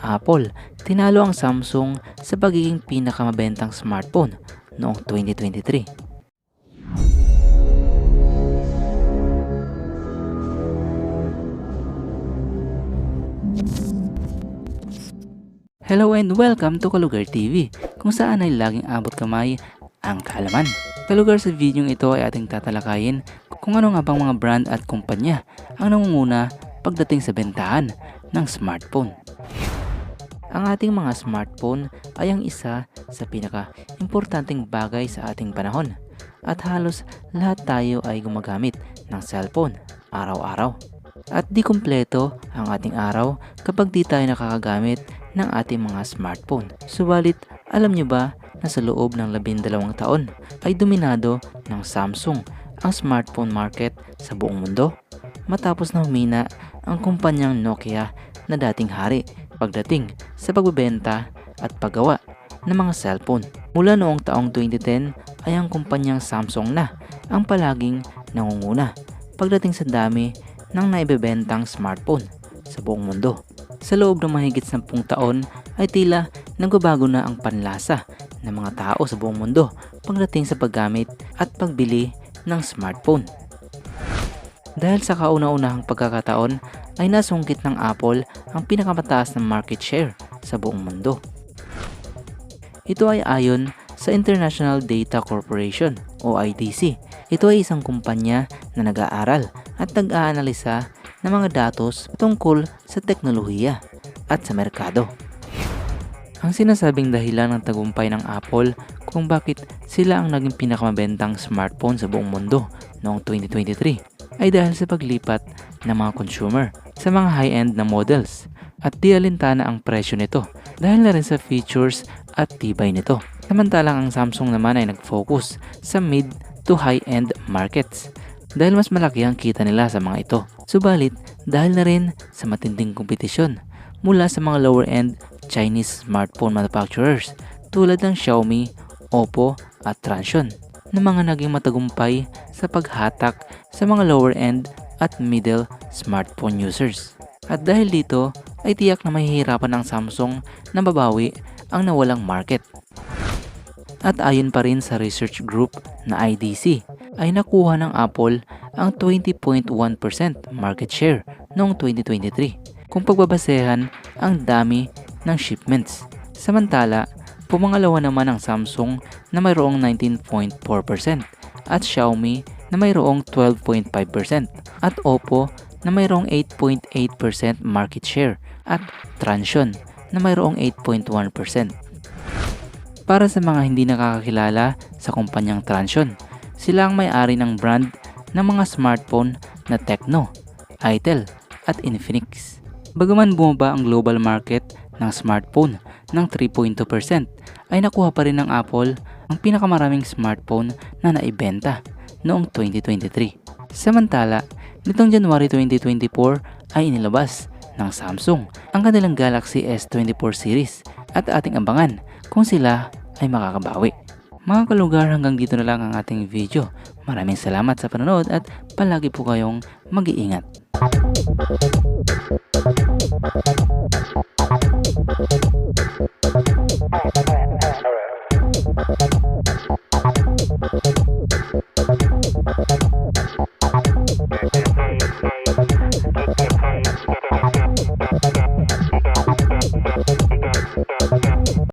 Apple, tinalo ang Samsung sa pagiging pinakamabentang smartphone noong 2023. Hello and welcome to Kalugar TV, kung saan ay laging abot kamay ang kaalaman. Kalugar sa video ito ay ating tatalakayin kung ano nga bang mga brand at kumpanya ang nangunguna pagdating sa bentahan ng smartphone. Ang ating mga smartphone ay ang isa sa pinaka-importanting bagay sa ating panahon at halos lahat tayo ay gumagamit ng cellphone araw-araw. At di kumpleto ang ating araw kapag di tayo nakakagamit ng ating mga smartphone. Subalit, alam nyo ba na sa loob ng labindalawang taon ay dominado ng Samsung ang smartphone market sa buong mundo? Matapos na humina ang kumpanyang Nokia na dating hari pagdating sa pagbebenta at paggawa ng mga cellphone. Mula noong taong 2010 ay ang kumpanyang Samsung na ang palaging nangunguna pagdating sa dami ng naibebentang smartphone sa buong mundo. Sa loob ng mahigit 10 taon ay tila nagbabago na ang panlasa ng mga tao sa buong mundo pagdating sa paggamit at pagbili ng smartphone. Dahil sa kauna-unahang pagkakataon ay nasungkit ng Apple ang pinakamataas na market share sa buong mundo. Ito ay ayon sa International Data Corporation o IDC. Ito ay isang kumpanya na nag-aaral at nag-aanalisa ng mga datos tungkol sa teknolohiya at sa merkado. Ang sinasabing dahilan ng tagumpay ng Apple kung bakit sila ang naging pinakamabentang smartphone sa buong mundo noong 2023 ay dahil sa paglipat ng mga consumer sa mga high-end na models at di alintana ang presyo nito dahil na rin sa features at tibay nito. Samantalang ang Samsung naman ay nag-focus sa mid to high-end markets dahil mas malaki ang kita nila sa mga ito. Subalit, dahil na rin sa matinding kompetisyon mula sa mga lower-end Chinese smartphone manufacturers tulad ng Xiaomi, Oppo at Transsion na mga naging matagumpay sa paghatak sa mga lower-end at middle smartphone users. At dahil dito ay tiyak na mahihirapan ang Samsung na babawi ang nawalang market. At ayon pa rin sa research group na IDC ay nakuha ng Apple ang 20.1% market share noong 2023 kung pagbabasehan ang dami ng shipments. Samantala, pumangalawa naman ang Samsung na mayroong 19.4% at Xiaomi na mayroong 12.5% at Oppo na mayroong 8.8% market share at Transsion na mayroong 8.1%. Para sa mga hindi nakakakilala sa kumpanyang Transsion, sila ang may-ari ng brand ng mga smartphone na Tecno, Itel at Infinix. Bagaman bumaba ang global market ng smartphone ng 3.2% ay nakuha pa rin ng Apple ang pinakamaraming smartphone na naibenta noong 2023. Samantala, nitong January 2024 ay inilabas ng Samsung ang kanilang Galaxy S24 series at ating abangan kung sila ay makakabawi. Mga kalugar hanggang dito na lang ang ating video. Maraming salamat sa panonood at palagi po kayong mag-iingat.